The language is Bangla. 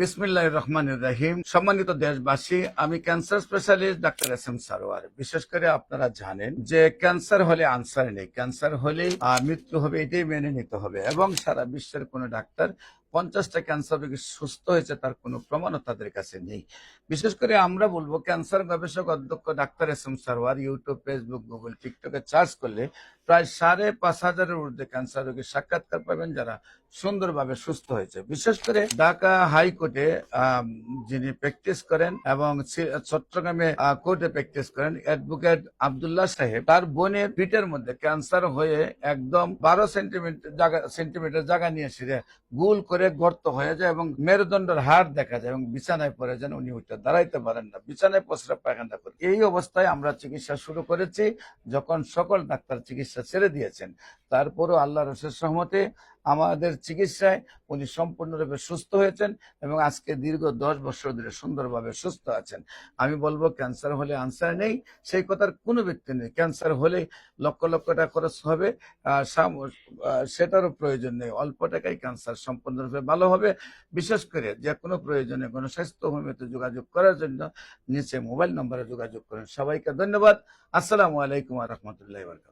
বিসমিল্লাহ রহমান রাহিম। সম্মানিত দেশবাসী, আমি cancer specialist doctor S M Sarwar. বিশেষ করে আপনারা জানেন যে ক্যান্সার হলে আনসার নেই। ক্যান্সার হলে মৃত্যু হবে, এটাই মেনে নিতে হবে। এবং সারা বিশ্বের কোনো ডাক্তার পঞ্চাশটা ক্যান্সার রোগী সুস্থ হয়েছে, তার কোনো প্রমাণও তাদের কাছে নেই। বিশেষ করে আমরা বলব, ক্যান্সার গবেষক অধ্যক্ষ doctor S M Sarwar, YouTube, Facebook, Google, টিকটকে সার্চ করলে প্রায় সাড়ে পাঁচ হাজারের ঊর্ধ্বে ক্যান্সার রোগীর সাক্ষাৎকার পাবেন যারা সুন্দরভাবে সুস্থ হয়েছে। বিশেষ করে ঢাকা হাইকোর্টে যিনি প্র্যাকটিস করেন এবং চট্টগ্রামে কোর্টে প্র্যাকটিস করেন অ্যাডভোকেট আব্দুল্লাহ সাহেব, তার বোনের পিঠের মধ্যে ক্যান্সার হয়ে একদম বারো সেন্টিমিটার জায়গা সেন্টিমিটার জায়গা নিয়ে সেরে গুল করে গর্ত হয়ে যায় এবং মেরুদণ্ডের হাড় দেখা যায় এবং বিছানায় পড়ে যান উনি উঠে দাঁড়াইতে পারেন না। বিছানায় প্রস্রাব পায়খানা করে। এই অবস্থায় আমরা চিকিৎসা শুরু করেছি। যখন সকল ডাক্তার চিকিৎসা ছেড়ে দিয়েছেন। তারপরও আল্লাহ রসের সহমতে আমাদের চিকিৎসায় উনি সম্পূর্ণরূপে সুস্থ হয়েছেন এবং আজকে দীর্ঘ দশ বছর ধরে সুন্দরভাবে সুস্থ আছেন। আমি বলব, ক্যান্সার হলে আনসার নেই, সেই কথার কোনো ব্যক্তি নেই। ক্যান্সার হলে লক্ষ লক্ষ টাকা খরচ হবে সেটারও প্রয়োজন নেই। অল্প টাকায় ক্যান্সার সম্পূর্ণরূপে ভালো হবে, বিশেষ করে যে কোনো প্রয়োজনে গণস্বাস্থ্য হোমিওতে যোগাযোগ করার জন্য নিচে মোবাইল নম্বরে যোগাযোগ করেন। সবাইকে ধন্যবাদ। আসসালামু আলাইকুম রহমতুল্লাহ বরকাত